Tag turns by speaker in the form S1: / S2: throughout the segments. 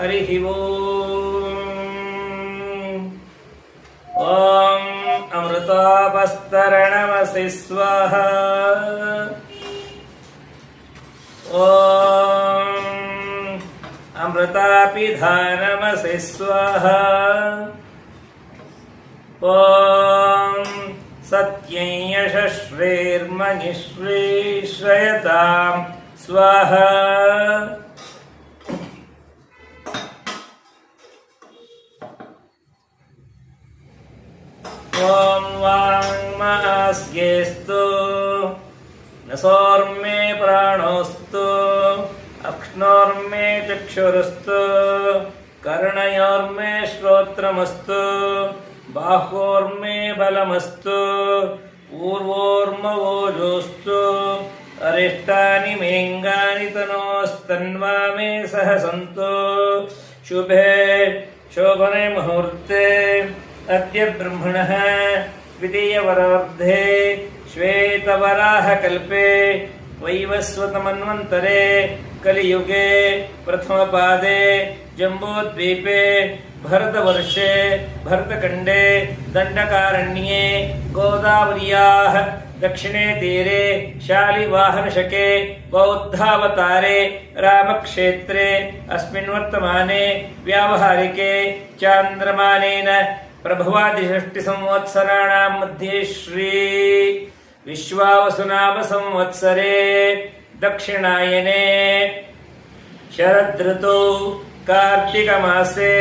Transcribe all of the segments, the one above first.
S1: हरिः ॐ ॐ अमृतापस्तरणमसि स्वाहा ॐ अमृतापिधानमसि स्वाहा ॐ सत्यं स्वाहा ॐ वाङ्मास्येस्तु न सौर्मे प्राणोऽस्तु अक्ष्णोर्मे चक्षुरस्तु, कर्णयोर्मे श्रोत्रमस्तु बाह्वोर्मे बलमस्तु पूर्वोर्मवोजोऽस्तु अरिष्टानि मेऽङ्गानि तनोस्तन्वा मे सह सन्तु। शुभे, शोभने मुहूर्ते। अद्य द्वितीयवरार्धे श्वेतवराहकल्पे वैवस्वतमन्वन्तरे कलियुगे प्रथमपादे जम्बूद्वीपे भरतवर्षे भरतखण्डे दण्डकारण्ये गोदावर्याः दक्षिणे तीरे शालिवाहनशके बौद्धावतारे रामक्षेत्रे अस्मिन् वर्तमाने व्यावहारिके चान्द्रमानेन प्रभवादिषष्टिसंवत्सराणां मध्ये श्री विश्वावसुनाम संवत्सरे दक्षिणायने शरदृतौ कार्तिकमासे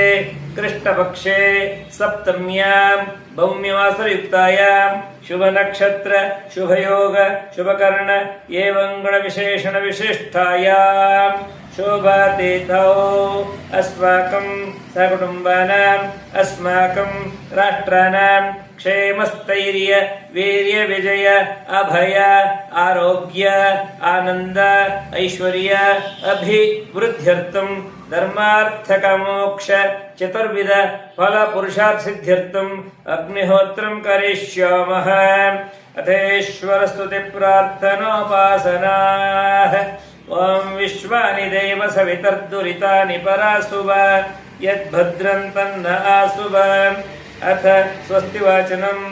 S1: कृष्णपक्षे सप्तम्यां भौम्यवासरयुक्तायां शुभनक्षत्र, शुभयोग, शुभकर्ण एवं गुणविशेषणविशिष्टायां शोभातीतौ। अस्माकं सकुटुम्बानाम्, अस्माकं राष्ट्राणां क्षेमस्थैर्य वीर्यविजय अभय, आरोग्य, आनन्द, ऐश्वर्य, अभिवृद्ध्यर्थं धर्मार्थकमोक्ष, चतुर्विध फलपुरुषार्थसिद्ध्यर्थम् अग्निहोत्रं करिष्यामः। अथेश्वरस्तुतिप्रार्थनोपासनाः। ॐ विश्वानि देव सवितर्दुरितानि परासुव यद्भद्रं तन्न आसुव अथ स्वस्तिवाचनम्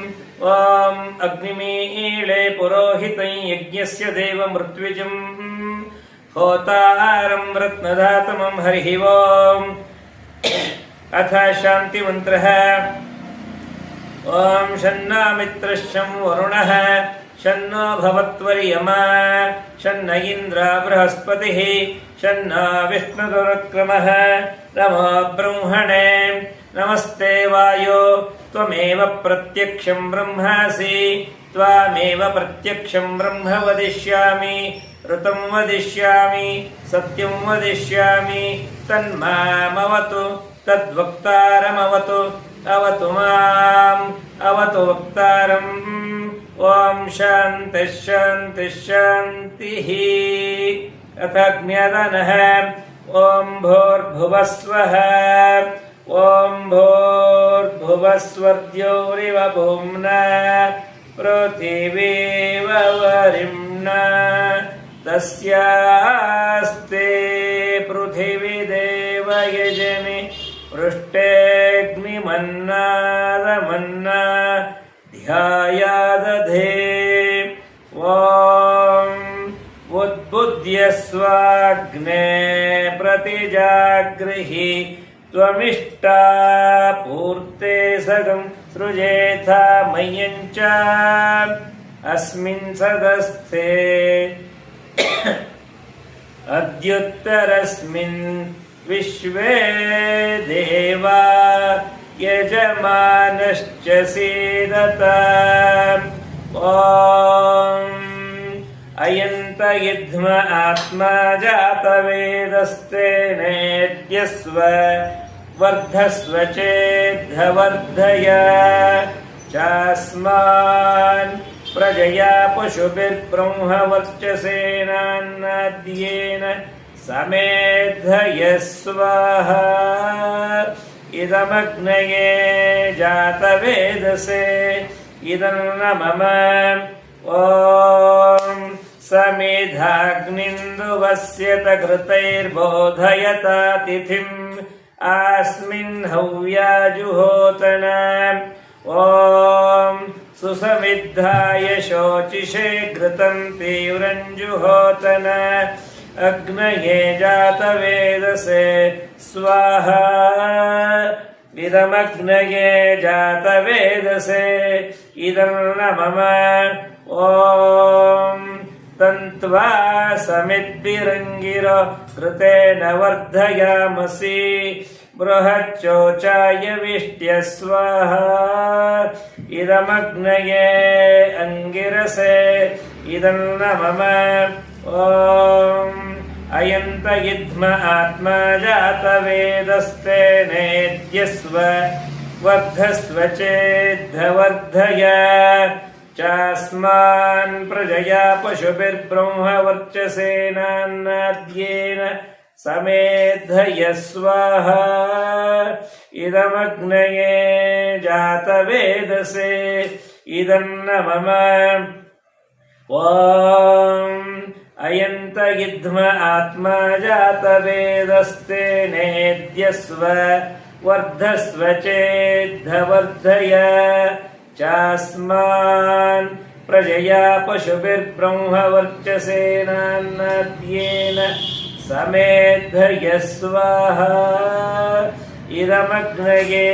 S1: ॐ अग्निमीळे पुरोहितं यज्ञस्य देवमृत्विजम् होतारं रत्नधातमं हरिः ॐ अथ शान्तिमन्त्रः। ॐ शन्नामित्रश्चं वरुणः। शन्नो भवत्वर्यमा शन्न इन्द्र बृहस्पतिः शन्नो विष्णुरुक्रमः नमो ब्रह्मणे नमस्ते वायो त्वमेव प्रत्यक्षं ब्रह्मासि त्वामेव प्रत्यक्षं ब्रह्म वदिष्यामि ऋतं वदिष्यामि सत्यं वदिष्यामि तन्मामवतु तद्वक्तारमवतु अवतु माम् अवतु वक्तारम् ॐ शान्तिः शान्तिः शान्तिः। अथ ज्ञानः ॐ भोर्भुवस्वः। ॐ भोर्भुवस्वर्द्यौरिव भुम्ना। पृथिवीव वरिम्ना। तस्यास्ते पृथिवी देव यजनि पृष्टेऽग्निमन्नादमन्ना ध्यायादधे। ॐ उद्बुद्ध्यस्वाग्ने प्रतिजागृहि त्वमिष्टा पूर्ते सगं सृजेथा मह्यं च। अस्मिन् सदस्थे अद्युत्तरस्मिन् विश्वे देवा। यजमानश्च सीदत। ॐ अयन्त इध्म आत्मा जातवेदस्तेनेद्यस्व वर्धस्व चेद्धवर्धय। चास्मान् प्रजया पशुभिर्ब्रह्मवर्चसेनान्नाद्येन समेधयस्वः। इदमग्नये ఇదమగ్నయే జాతవేదసే ఇదన్న మమ ఓం సమిధాగ్నిందువస్యత ఘృతైర్బోధయత తిథిం ఆస్మిన్ హవ్యాజుహోతన ఓం సుసమిద్ధాయ శోచిషే ఘృతం తీవ్రంజుహోతన అగ్నయే జాతవేదసే स्वाहा इदमग्नये जातवेदसे इदं न मम ॐ तन्त्वा समिद्भिरङ्गिर कृतेन वर्धयामसि बृहच्चोचाय विष्ट्य स्वाहा इदमग्नये अङ्गिरसे इदं न मम ॐ अयन्त इद्म आत्मा जातवेदस्ते नेद्यस्व वर्धस्व चेद्धवर्धय चास्मान् प्रजया पशुभिर्ब्रह्मवर्चसेनान्नाद्येन समेधय स्वाहा इदमग्नये जातवेदसे इदं न मम ॐ अयन्त इद्म आत्मा जातवेदस्ते नेद्यस्व वर्धस्व चेद्धवर्धय चास्मान् प्रजया पशुभिर्ब्रह्मवर्चसेनान्नाद्येन समेधय स्वाहा इदमग्नये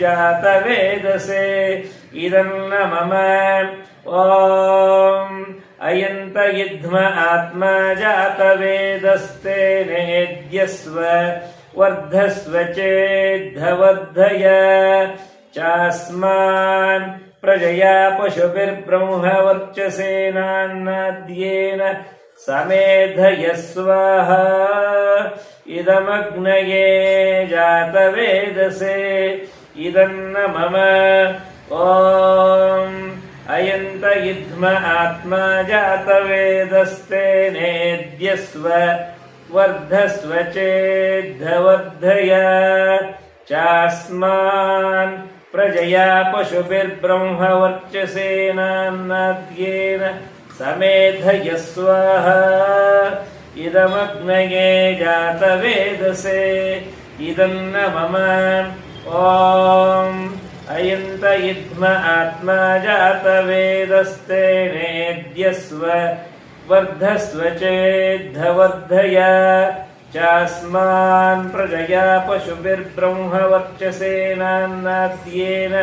S1: जातवेदसे इदं न मम ॐ अयन्त इद्म आत्मा जातवेदस्ते नेद्यस्व वर्धस्व चेद्धवर्धय चास्मान् प्रजया पशुभिर्ब्रह्मवर्चसेनान्नाद्येन समेधय स्वाहा इदमग्नये जातवेदसे। इदं न मम ॐ ಅಯಂತ ಇದ್ಮ ಆತ್ಮ ಜಾತ ವೇದಸ್ತೆ ನೇದ್ಯಸ್ವ ವರ್ಧಸ್ವ ಚೇದ್ಧವರ್ಧಯ ಚಾಸ್ಮಾನ್ ಪ್ರಜಯಾ ಪಶುಭಿರ್ಬ್ರಹ್ಮ ವರ್ಚಸೇನಾನ್ನದ್ಯೇನ ಸಮೇಧಯ ಸ್ವಾಹ ಇದಮಗ್ನಯೇ ಜಾತವೇದಸೆ ಇದನ್ನ ಮಮ ಓಂ अयन्त इद्म आत्मा जातवेदस्ते नेद्यस्व वर्धस्व चेद्धवर्धय चास्मान् प्रजया पशुभिर्ब्रह्मवर्चसेनान्नाद्येन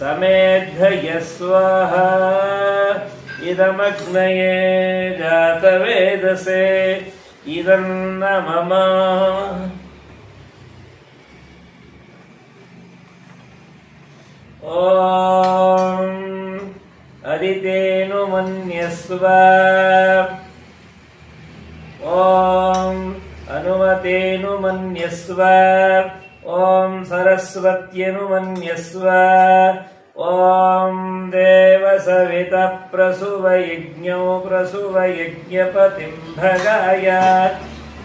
S1: समेधय स्वाहा इदमग्नये जातवेदसे इदं न मम ॐ अदितेनुमन्यस्व ॐ अनुमतेनुमन्यस्व ॐ सरस्वत्यनुमन्यस्व ॐ देवसवितः प्रसुवयज्ञो प्रसुवयज्ञपतिं भगाय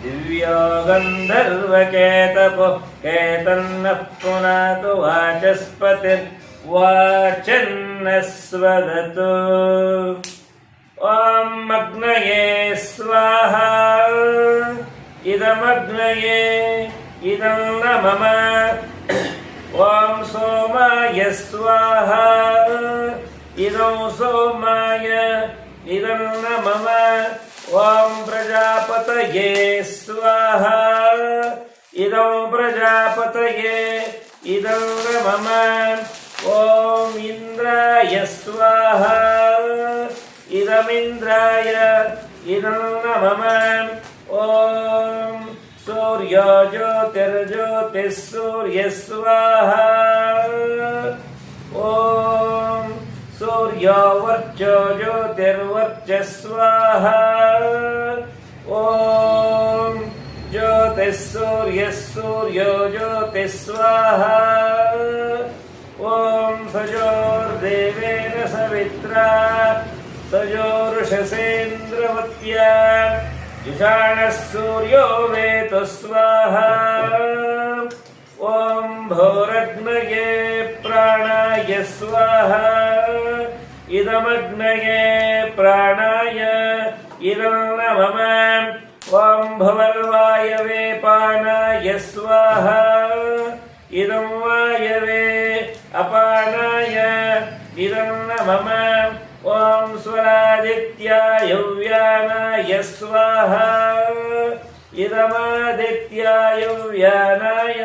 S1: दिव्यो गन्धर्वकेतपो केतन्नः पुनातु वाचस्पतिर्वाचन्नस्वदतु ॐ स्वाहा। इदमग्नये, इदं न मम ॐ सोमाय स्वाहा। इदं सोमाय, इदं न मम ॐ प्रजापतये स्वाहा। इदं प्रजापतये, इदं न मम इदमिन्द्राय इदं न मम ॐ सूर्यो ज्योतिर्ज्योतिः सूर्यः स्वाहा ॐ सूर्यो वर्चो ज्योतिर्वर्चः स्वाहा ॐ ज्योतिः सूर्यः सूर्यो ज्योतिः स्वाहा ॐ सजोर्देवेन सवित्रा सजोरुषसेन्द्रवत्या जुषाणः सूर्यो वेतु स्वाहा ॐ प्राणाय स्वाहा इदमग्नये प्राणाय इदं नमः ॐ भुवर्वायवे पानाय स्वाहा इदं वायवे अपानाय इदं नमः ॐ स्वरादित्याय व्यानाय स्वाहा इदमादित्याय व्यानाय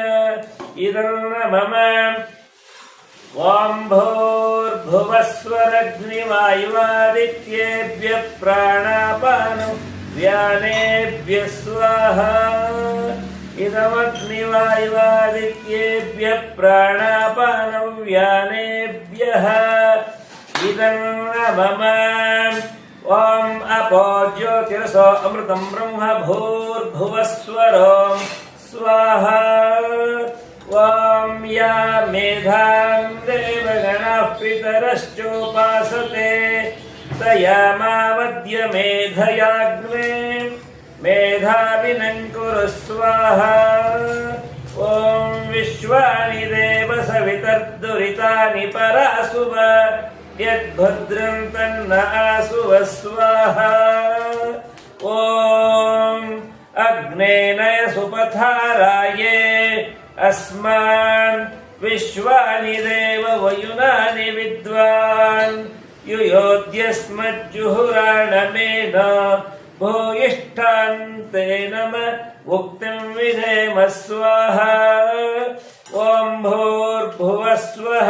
S1: इदं न मम ॐ भूर्भुवस्वरग्निवायुवादित्येभ्यः प्राणापानं व्यानेभ्यः स्वाहा इदमग्निवायुवादित्येभ्यः प्राणापानं व्यानेभ्यः इदं न मम ॐ अपो ज्योतिरसो अमृतं ब्रह्म भूर्भुवस्वरों स्वाहा। ॐ या मेधां देवगणाः पितरश्चोपासते तया मेधयाग्ने। मेधाविनं कुरु स्वाहा। ॐ विश्वानि देव सवितर्दुरितानि परासुव यद्भद्रं तन्न स्वाहा ॐ अग्नेनय सुपथाराये, अस्मान् विश्वानि देव वयुनानि विद्वान्। युयोद्यस्मज्जुहुराणमेन भूयिष्ठान्ते नम उक्तिं विधेम स्वाहा। ॐ भूर्भुवस्वः।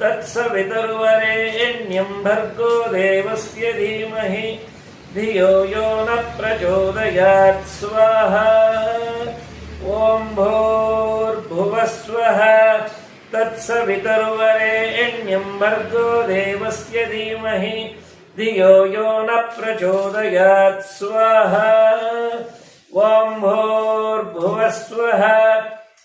S1: तत्सवितुर्वरेण्यं भर्गो देवस्य धीमहि धियो यो न प्रचोदयात् स्वाहा ॐ भूर्भुवस्वः तत्सवितुर्वरेण्यं भर्गो देवस्य धीमहि धियो यो न प्रचोदयात् स्वाहा ॐ भूर्भुवस्वः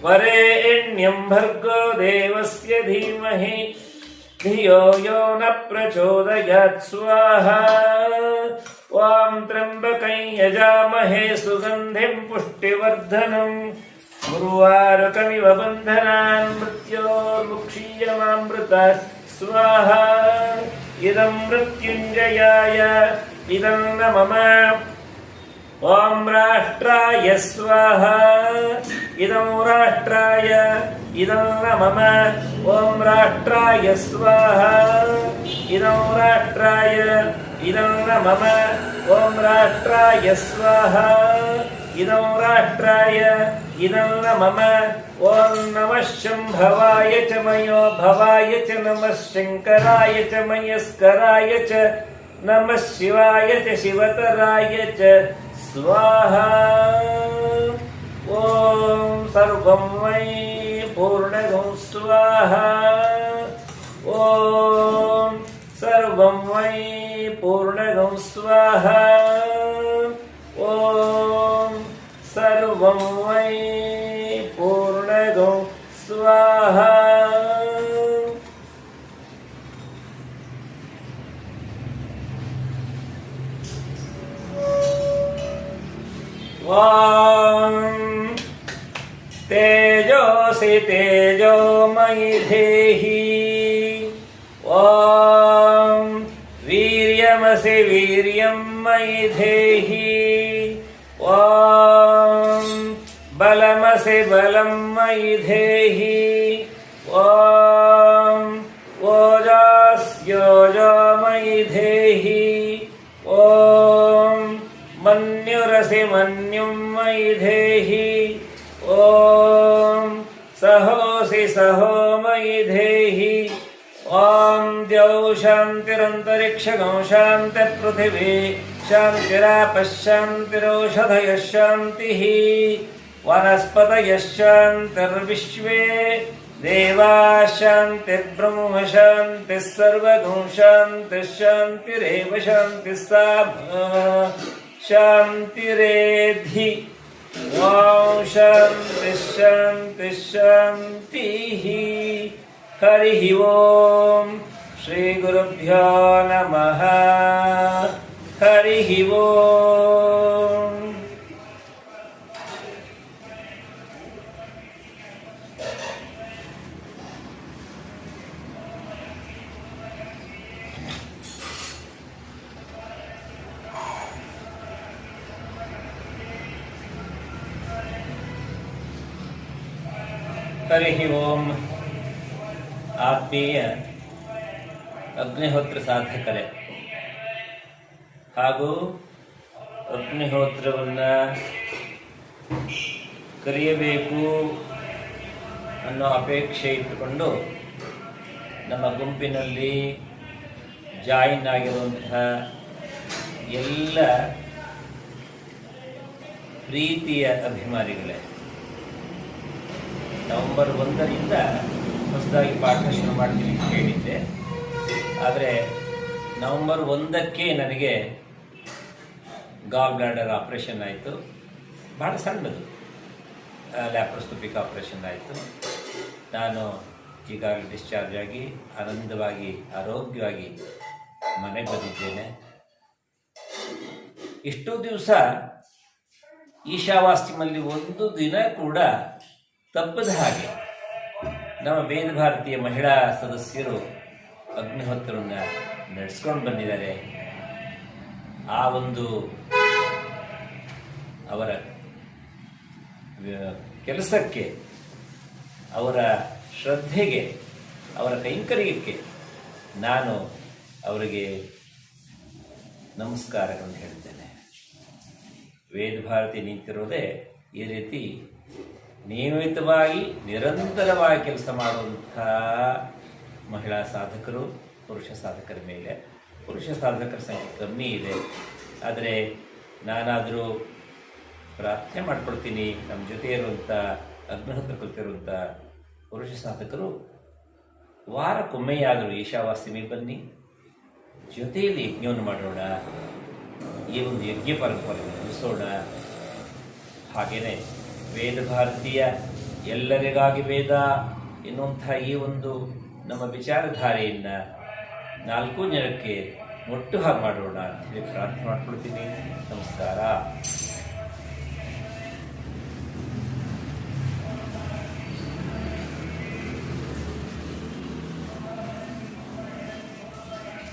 S1: तत्सवितुर्वरेण्यं भर्गो देवस्य धीमहि, धियो यो न प्रचोदयात् स्वाहा। ॐ त्र्यम्बकै यजामहे सुगन्धिं पुष्टिवर्धनम् गुरुवारकमिव बन्धनान् मृत्योर्मुक्षीयमामृतात् स्वाहा। इदं मृत्युञ्जयाय, इदं न मम ఓం రాష్ట్రాయ స్వాహ. ఇదం రాష్ట్రాయ ఇదం మమ ఓం రాష్ట్రాయ స్వాహ. ఇదం రాష్ట్రాయ ఇదం మమ ఓం రాష్ట్రాయ స్వాహ. ఇదం రాష్ట్రాయ ఇదం మమ ఓం నమ శంభవాయ చ మయో భవాయ చ నమ శంకరాయ చ మయస్కరాయ చ నమ శివాయ చ శివతరాయ చ स्वाहा ॐ सर्वं मयि पूर्णगं स्वाहा ॐ सर्वं मयि पूर्णगं स्वाहा तेजोऽसि तेजोमयि धेहि ॐ वीर्यमसि वीर्यं मयि धेहि ॐ बलमसि बलं मयि धेहि ॐ ओजास्योजो मयि धेहि ॐ मन्युरसि मन्युं मयि धेहि ॐ सहोऽसि सहो मयि धेहि। ॐ द्यौ शान्तिरन्तरिक्षगं शान्तिपृथिवी शान्तिरापः शान्तिरौषधयः शान्तिः। वनस्पतयः शान्तिर्विश्वे। देवा शान्तिर्ब्रह्म शान्तिः सर्वगं शान्तिः शान्तिरेव शान्तिः सा ॐ शान्तिः शान्तिः शान्तिः हरिः ॐ श्रीगुरुभ्यो नमः हरिः ॐ ಹರಿ ಓಂ ಆತ್ಮೀಯ ಅಗ್ನಿಹೋತ್ರ ಸಾಧಕರೇ ಹಾಗೂ ಅಗ್ನಿಹೋತ್ರವನ್ನು ಕರೆಯಬೇಕು ಅನ್ನೋ ಅಪೇಕ್ಷೆ ಇಟ್ಟುಕೊಂಡು ನಮ್ಮ ಗುಂಪಿನಲ್ಲಿ ಜಾಯಿನ್ ಆಗಿರುವಂತಹ ಎಲ್ಲ ಪ್ರೀತಿಯ ಅಭಿಮಾನಿಗಳೇ. ನವೆಂಬರ್ ಒಂದರಿಂದ ಹೊಸದಾಗಿ ಪಾಠ ಶುರು ಮಾಡ್ತೀನಿ ಅಂತ ಹೇಳಿದ್ದೆ. ಆದರೆ ನವೆಂಬರ್ ಒಂದಕ್ಕೆ ನನಗೆ ಗಾಲ್ ಬ್ಲಾಡರ್ ಆಪ್ರೇಷನ್ ಆಯಿತು. ಭಾಳ ಸಣ್ಣದು. ಲ್ಯಾಪ್ರೋಸ್ಕೋಪಿಕ್ ಆಪ್ರೇಷನ್ ಆಯಿತು. ನಾನು ಈಗಾಗಲೇ ಡಿಸ್ಚಾರ್ಜ್ ಆಗಿ ಆನಂದವಾಗಿ, ಆರೋಗ್ಯವಾಗಿ ಮನೆಗೆ ಬಂದಿದ್ದೇನೆ. ಇಷ್ಟು ದಿವಸ ಈಶಾವಾಸ್ತಿಮಲ್ಲಿ ಒಂದು ದಿನ ಕೂಡ ತಪ್ಪದ ಹಾಗೆ ನಮ್ಮ ವೇದ ಭಾರತೀಯ ಮಹಿಳಾ ಸದಸ್ಯರು ಅಗ್ನಿಹೋತ್ರವನ್ನು ನಡೆಸ್ಕೊಂಡು ಬಂದಿದ್ದಾರೆ. ಆ ಒಂದು ಅವರ ಕೆಲಸಕ್ಕೆ, ಅವರ ಶ್ರದ್ಧೆಗೆ, ಅವರ ಕೈಂಕರ್ಯಕ್ಕೆ ನಾನು ಅವರಿಗೆ ನಮಸ್ಕಾರಗಳನ್ನು ಹೇಳ್ತೇನೆ ವೇದ ಭಾರತಿ ನಿಂತಿರೋದೇ ಈ ರೀತಿ ನಿಯಮಿತವಾಗಿ ನಿರಂತರವಾಗಿ ಕೆಲಸ ಮಾಡುವಂಥ ಮಹಿಳಾ ಸಾಧಕರು, ಪುರುಷ ಸಾಧಕರ ಮೇಲೆ. ಪುರುಷ ಸಾಧಕರ ಸಂಖ್ಯೆ ಕಮ್ಮಿ ಇದೆ. ಆದರೆ ನಾನಾದರೂ ಪ್ರಾರ್ಥನೆ ಮಾಡ್ಕೊಳ್ತೀನಿ ನಮ್ಮ ಜೊತೆ ಇರುವಂಥ, ಅಗ್ನಿಹತ್ರ ಕಲಿತಿರುವಂಥ ಪುರುಷ ಸಾಧಕರು ವಾರಕ್ಕೊಮ್ಮೆಯಾದರೂ ಈಶಾವಾಸ್ಯಮಿ ಬನ್ನಿ. ಜೊತೆಯಲ್ಲಿ ಯಜ್ಞವನ್ನು ಮಾಡೋಣ. ಈ ಒಂದು ಯಜ್ಞ ಪರಂಪರೆಯನ್ನು ನಡೆಸೋಣ ಹಾಗೆಯೇ ವೇದ ಭಾರತೀಯ ಎಲ್ಲರಿಗಾಗಿ ವೇದ ಎನ್ನುವಂಥ ಈ ಒಂದು ನಮ್ಮ ವಿಚಾರಧಾರೆಯನ್ನು ನಾಲ್ಕು ಜನಕ್ಕೆ ಒಟ್ಟು ಹಾಗೆ ಮಾಡೋಣ ಅಂತ ಹೇಳಿ ಪ್ರಾರ್ಥನೆ ಮಾಡ್ಕೊಳ್ತೀನಿ. ನಮಸ್ಕಾರ.